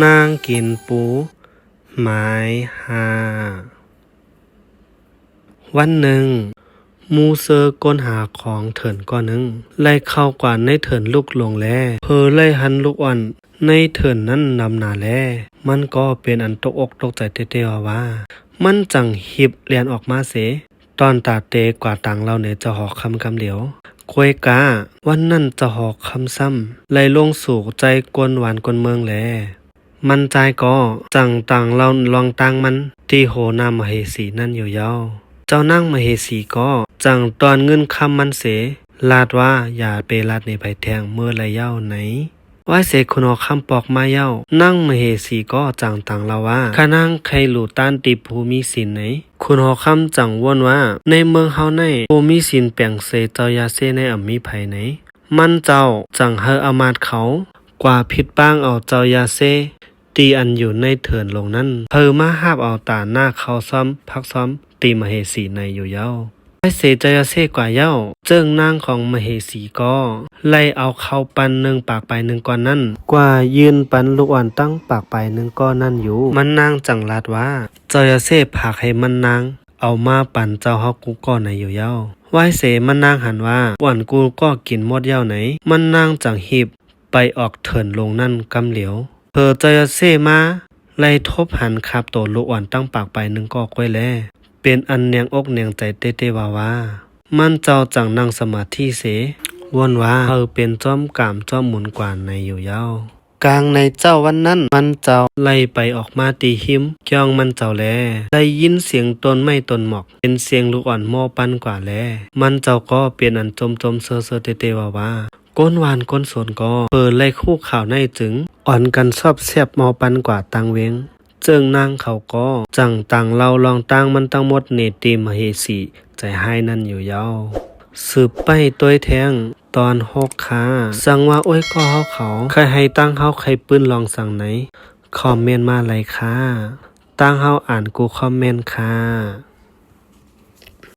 นางกินปู หมายหา วันหนึ่ง มูเซอร์ก้นหาของเถินก้อนหนึ่งไล่เข้ากว่าในเถินลูกลงแลเพอไล่หันลูกอ่อนในเถินนั้นนำหนาแล มันก็เป็นอันตกอกตกใจเตๆว่าว่า มันจังหิบเลียนออกมาเส ตอนตาเตกว่าตังเราเนี่ยจะหอกคำคำเหลียวควยกาวันนั้นจะหอกคำซ้ำไล่ลงสู่ใจกวนหวานกวนเมืองแล มันใจก็จังตังเราลองตังมัน ที่โหนามเหสีนั่นอยู่ยาวเจ้านั่งมเหสีก็จังตอนเงินคำมันเส ลาดว่าอย่าไปลาดในไผแทงเมื่อไรเย้าไหนว่าเสกคนอคำปอกมาเย้า นั่งมเหสีก็จังตังเราว่าข้านั่งใครหลูต้านติภูมิสินไหนคุณหอคำจังว่นว่า ในเมืองเฮาในภูมิสินแปลงเสเจ้ายาเซในอ่ำมีไผไหน มันเจ้าจังเฮออามาตเขา กว่าพิษป้างเอาเจ้ายาเซ ตีอันอยู่ในเถินลงนั้นเพอมาหาบเอาตาหน้าเขาซ้อมพักซ้อมตีมเหสีในอยู่เย้าไอเสจยาเซกว่าเย้า เจิงนางของมเหสีก็ไล่เอาเข้าปันหนึ่งปากไปหนึ่งก้อนนั้นกว่ายืนปันลูกอ่อนตั้งปากไปหนึ่งก้อนนั่นอยู่ มันนางจังลาดว่าเจยาเซผากให้มันนาง เอามาปันเจ้าฮอกกูก้อนในอยู่เย้าไหวเสมันนางหันว่าอ่อนกูก็กินหมดเย้าไหน มันนางจังหีบไปออกเถินลงนั่นกำเหลียว เพอเจยเซมาไล่ทบหันขับโตลูกอ่อนตั้งปากไปหนึ่งก็ก้อยแลเป็นอันเนียงอกเนียงใจเตเตวาวามันเจ้าจังนั่งสมาธิเสวนว่าเฮาเป็นจอมกามจอมหมุนกวานในอยู่ยาวกลางในเจ้าวันนั้นมันเจ้าไล่ไปออกมาตีหิมจ้องมันเจ้าแลได้ยินเสียงต้นไม้ต้นหมอก เป็นเสียงลูกอ่อนโมอปันกว่าแลมันเจ้าก็เปลี่ยนอันจมจมเซอเซอเตเตวาวา ก้นหวานก้นสวนก็เปิดไล่คู่ข่าวในจึง อ่อนกันชอบแซบมอปันกว่าตังเวงเจิงนางเขาก็จังตังเราลองตั้งมันตั้งหมดเนติมเหสีใจให้นั่นอยู่ยาวสืบไปตัวแทงตอนหกขาสั่งว่าโอ้ยก็เฮาเขาใครให้ตั้งเฮาใครปื้นลองสั่งไหน คอมเมนต์มาเลยค่ะ ตั้งเฮาอ่านกูคอมเมนต์ค่ะ